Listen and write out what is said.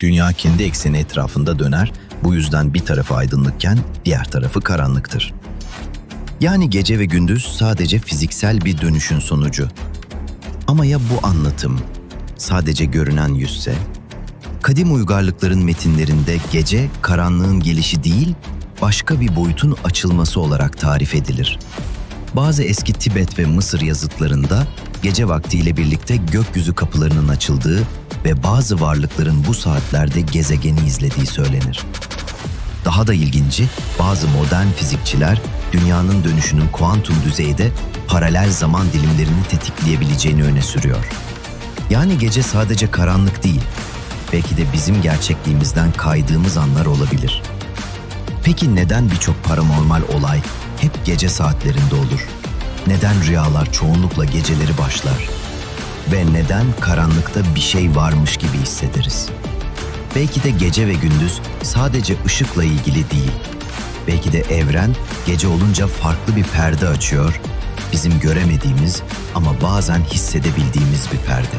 Dünya kendi ekseni etrafında döner, bu yüzden bir tarafı aydınlıkken diğer tarafı karanlıktır. Yani gece ve gündüz sadece fiziksel bir dönüşün sonucu. Ama ya bu anlatım sadece görünen yüzse? Kadim uygarlıkların metinlerinde gece karanlığın gelişi değil, başka bir boyutun açılması olarak tarif edilir. Bazı eski Tibet ve Mısır yazıtlarında gece vaktiyle birlikte gökyüzü kapılarının açıldığı ve bazı varlıkların bu saatlerde gezegeni izlediği söylenir. Daha da ilginci, bazı modern fizikçiler dünyanın dönüşünün kuantum düzeyde paralel zaman dilimlerini tetikleyebileceğini öne sürüyor. Yani gece sadece karanlık değil, belki de bizim gerçekliğimizden kaydığımız anlar olabilir. Peki neden birçok paranormal olay hep gece saatlerinde olur? Neden rüyalar çoğunlukla geceleri başlar? Ve neden karanlıkta bir şey varmış gibi hissederiz? Belki de gece ve gündüz sadece ışıkla ilgili değil. Belki de evren gece olunca farklı bir perde açıyor, bizim göremediğimiz ama bazen hissedebildiğimiz bir perde.